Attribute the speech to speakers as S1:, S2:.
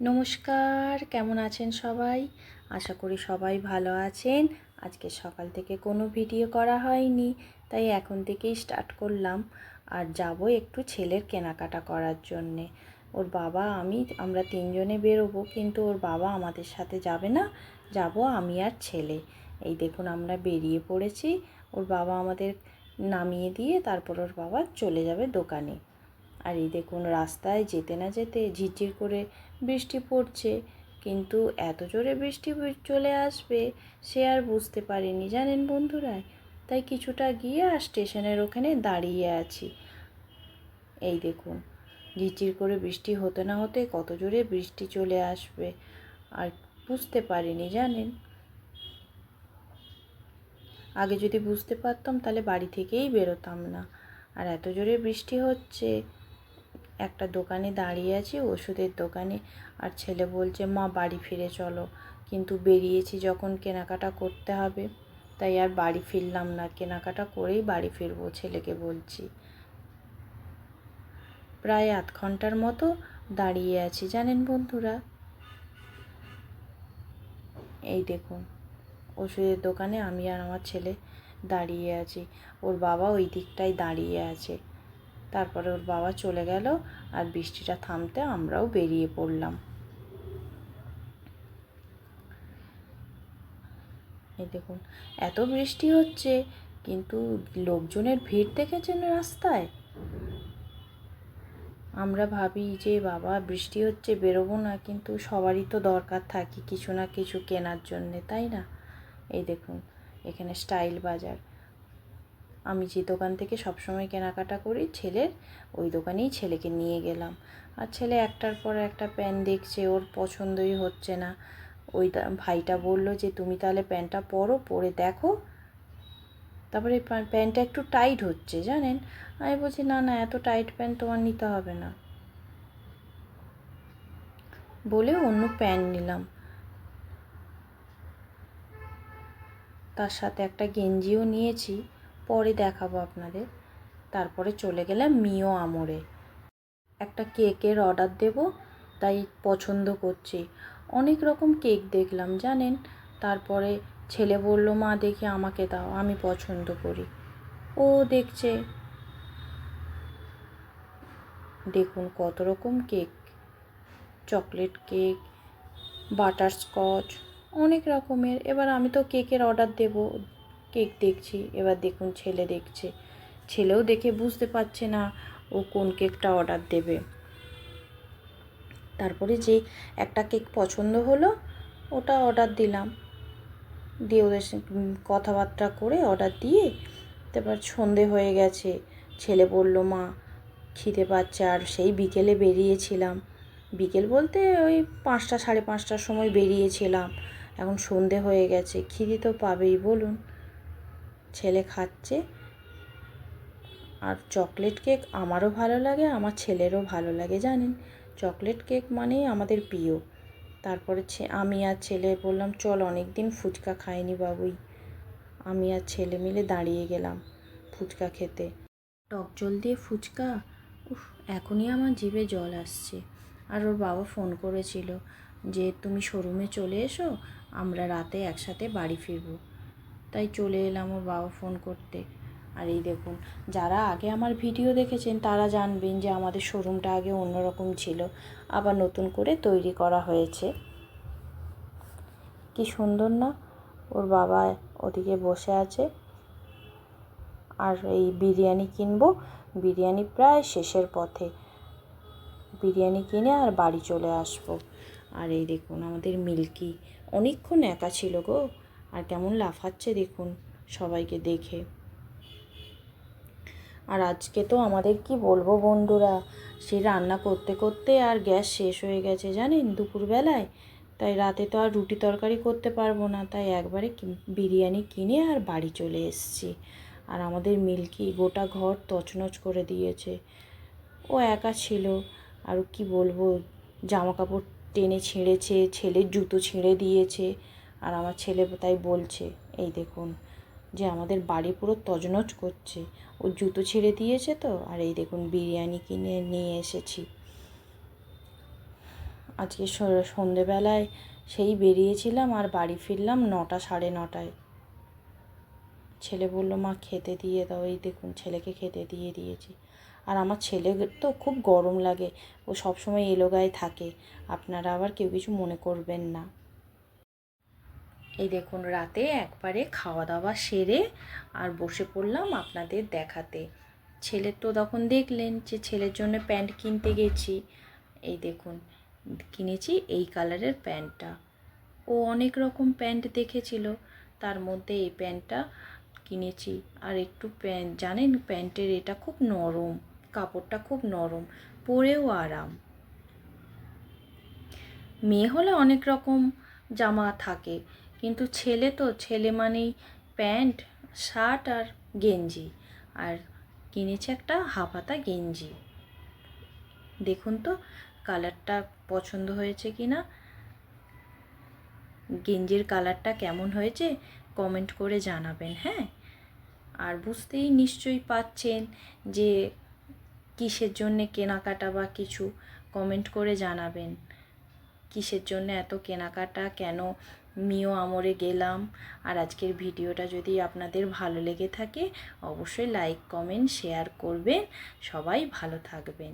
S1: নমস্কার, কেমন আছেন সবাই? আশা করি সবাই ভালো আছেন। আজকে সকাল থেকে কোনো ভিডিও করা হয়নি, তাই এখন থেকেই স্টার্ট করলাম। আর যাব একটু ছেলের কেনাকাটা করার জন্যে। ওর বাবা, আমি, আমরা তিনজনে বেরোবো, কিন্তু ওর বাবা আমাদের সাথে যাবে না। যাব আমি আর ছেলে। এই দেখুন, আমরা বেরিয়ে পড়েছি। ওর বাবা আমাদের নামিয়ে দিয়ে তারপর ওর বাবা চলে যাবে দোকানে। আর এই দেখুন, রাস্তায় যেতে না যেতে ঝিরঝির করে বৃষ্টি পড়ছে। কিন্তু এত জোরে বৃষ্টি চলে আসবে সে আর বুঝতে পারিনি। জানেন বন্ধুরা, তাই কিছুটা গিয়ে আর স্টেশনের ওখানে দাঁড়িয়ে আছি। এই দেখুন, ঝিরঝির করে বৃষ্টি হতে না হতে কত জোরে বৃষ্টি চলে আসবে আর বুঝতে পারিনি, জানেন? আগে যদি বুঝতে পারতাম তাহলে বাড়ি থেকেই বেরোতাম না। আর এত জোরে বৃষ্টি হচ্ছে একটা দোকানে দাঁড়িয়ে আছি, ওষুধের দোকানে। আর ছেলে বলছে, মা, বাড়ি ফিরে চলো। কিন্তু বেরিয়েছি যখন কেনাকাটা করতে হবে। তাই আর বাড়ি ফিরলাম না। কেনাকাটা করেই বাড়ি ফিরবো, ছেলেকে বলছি। প্রায় আধ ঘণ্টার মতো দাঁড়িয়ে আছি, জানেন বন্ধুরা? এই দেখুন, ওষুধের দোকানে আমি আর আমার ছেলে দাঁড়িয়ে আছি। ওর বাবা ওই দিকটায় দাঁড়িয়ে আছে। তারপরে ওর বাবা চলে গেল আর বৃষ্টিটা থামতে আমরাও বেরিয়ে পড়লাম। এই দেখুন, এত বৃষ্টি হচ্ছে, কিন্তু লোকজনের ভিড় দেখেছেন রাস্তায়? আমরা ভাবি যে, বাবা, বৃষ্টি হচ্ছে, বেরোবো না। কিন্তু সবারই তো দরকার থাকে কিছু না কিছু কেনার জন্যে, তাই না? এই দেখুন, এখানে স্টাইল বাজার। আমি যে দোকান থেকে সবসময় কেনাকাটা করি, ছেলের, ওই দোকানেই ছেলেকে নিয়ে গেলাম। আর ছেলে একটার পর একটা প্যান্ট দেখছে, ওর পছন্দই হচ্ছে না। ওই ভাইটা বলল যে, তুমি তাহলে প্যান্টটা পরো, পরে দেখো। তারপরে প্যান্টটা একটু টাইট হচ্ছে, জানেন? আমি বলছি, না না, এত টাইট প্যান্ট তোমার নিতে হবে না। বলে অন্য প্যান্ট নিলাম। তার সাথে একটা গেঞ্জিও নিয়েছি। পরে দেখাবো আপনাদের। তারপরে চলে গেলাম মিও আমরে। একটা কেকের অর্ডার দেব, তাই পছন্দ করছি। অনেক রকম কেক দেখলাম, জানেন? তারপরে ছেলে বলল, মা, দেখি আমাকে দাও, আমি পছন্দ করি। ও দেখছে। দেখুন কত রকম কেক। চকলেট কেক বাটারস্কচ অনেক রকমের। এবার আমি তো কেকের অর্ডার দেব কেক দেখছি, এবার দেখুন ছেলে দেখছে। ছেলেও দেখে বুঝতে পারছে না ও কোন কেকটা অর্ডার দেবে। তারপরে যে একটা কেক পছন্দ হলো, ওটা অর্ডার দিলাম। দিয়ে ওদের কথাবার্তা করে অর্ডার দিয়ে তারপর সন্ধে হয়ে গেছে। ছেলে বলল, মা, খিদে পাচ্ছে। আর সেই বিকেলে বেরিয়েছিলাম। বিকেল বলতে ওই পাঁচটা, সাড়ে পাঁচটার সময় বেরিয়েছিলাম। এখন সন্ধে হয়ে গেছে। খিদে তো পাবেই, বলুন। ছেলে খাচ্ছে। আর চকলেট কেক আমারও ভালো লাগে, আমার ছেলেরও ভালো লাগে, জানেন? চকলেট কেক মানেই আমাদের প্রিয়। তারপরে আমি আর ছেলে বললাম, চল অনেক দিন ফুচকা খাইনি বাবুই। আমি আর ছেলে মিলে দাঁড়িয়ে গেলাম ফুচকা খেতে। টক জল দিয়ে ফুচকা? উফ, এখনই আমার জিভে জল আসছে। আর ওর বাবা ফোন করেছিল যে, তুমি শোরুমে চলে এসো, আমরা রাতে একসাথে বাড়ি ফিরবো। তাই চলে এলাম ওর বাবা ফোন করতে। আর এই দেখুন, যারা আগে আমার ভিডিও দেখেছেন তারা জানবেন যে আমাদের শোরুমটা আগে অন্যরকম ছিল, আবার নতুন করে তৈরি করা হয়েছে। কি সুন্দর না? ওর বাবা ওদিকে বসে আছে। আর এই বিরিয়ানি কিনবো, বিরিয়ানি প্রায় শেষের পথে। বিরিয়ানি কিনে আর বাড়ি চলে আসব। আর এই দেখুন আমাদের মিল্কি, অনেকক্ষণ একা ছিল গো। আর কেমন লাফাচ্ছে দেখুন সবাইকে দেখে। আর আজকে তো আমাদের কি বলব বন্ধুরা, সে রান্না করতে করতে আর গ্যাস শেষ হয়ে গেছে জানেন দুপুরবেলায়। তাই রাতে তো আর রুটি তরকারি করতে পারব না, তাই একবারে বিরিয়ানি কিনে আর বাড়ি চলে এসছি। আর আমাদের মিল্কি গোটা ঘর তছনছ করে দিয়েছে। ও একা ছিল, আর কি বলব জামা কাপড় টেনে ছিঁড়েছে, ছেলের জুতো ছিঁড়ে দিয়েছে। আর আমার ছেলে তাই বলছে, এই দেখুন, যে আমাদের বাড়ি পুরো তজনজ করছে। ও জুতো ছিঁড়ে দিয়েছে তো, আর এই দেখুন বিরিয়ানি কিনে নিয়ে এসেছি। আজকে সন্ধেবেলায় সেই বেরিয়েছিলাম আর বাড়ি ফিরলাম নটা সাড়ে নটায়। ছেলে বলল, মা, খেতে দিয়ে দাও, এই দেখুন ছেলেকে খেতে দিয়ে দিয়েছি। আর আমার ছেলে তো খুব গরম লাগে, ও সবসময় এলো গায়ে থাকে। আপনারা আবার কেউ কিছু মনে করবেন না। এই দেখুন, রাতে একবারে খাওয়া দাওয়া সেরে আর বসে পড়লাম আপনাদের দেখাতে। ছেলের তো তখন দেখলেন যে ছেলের জন্য প্যান্ট কিনতে গেছি। এই দেখুন, কিনেছি এই কালারের প্যান্টটা। ও অনেক রকম প্যান্ট দেখেছিল, তার মধ্যে এই প্যান্টটা কিনেছি। আর একটু প্যান্ট, জানেন প্যান্টের এটা খুব নরম, কাপড়টা খুব নরম, পরেও আরাম। মেয়ে হলে অনেক রকম জামা থাকে কিন্তু ছেলে তো, ছেলে মানেই প্যান্ট, শার্ট আর গেঞ্জি। আর কিনেছে একটা হাফাতা গেঞ্জি। দেখুন তো, কালারটা পছন্দ হয়েছে কি না? গেঞ্জির কালারটা কেমন হয়েছে? কমেন্ট করে জানাবেন হ্যাঁ? আর বুঝতেই নিশ্চয়ই পাচ্ছেন যে কিসের জন্যে কেনাকাটা বা কিছু, কমেন্ট করে জানাবেন। কিসের জন্য এত কেনাকাটা? কেন মিও আমরে গেলাম? আর আজকের ভিডিওটা যদি আপনাদের ভালো লেগে থাকে, অবশ্যই লাইক কমেন্ট শেয়ার করবেন। সবাই ভালো থাকবেন।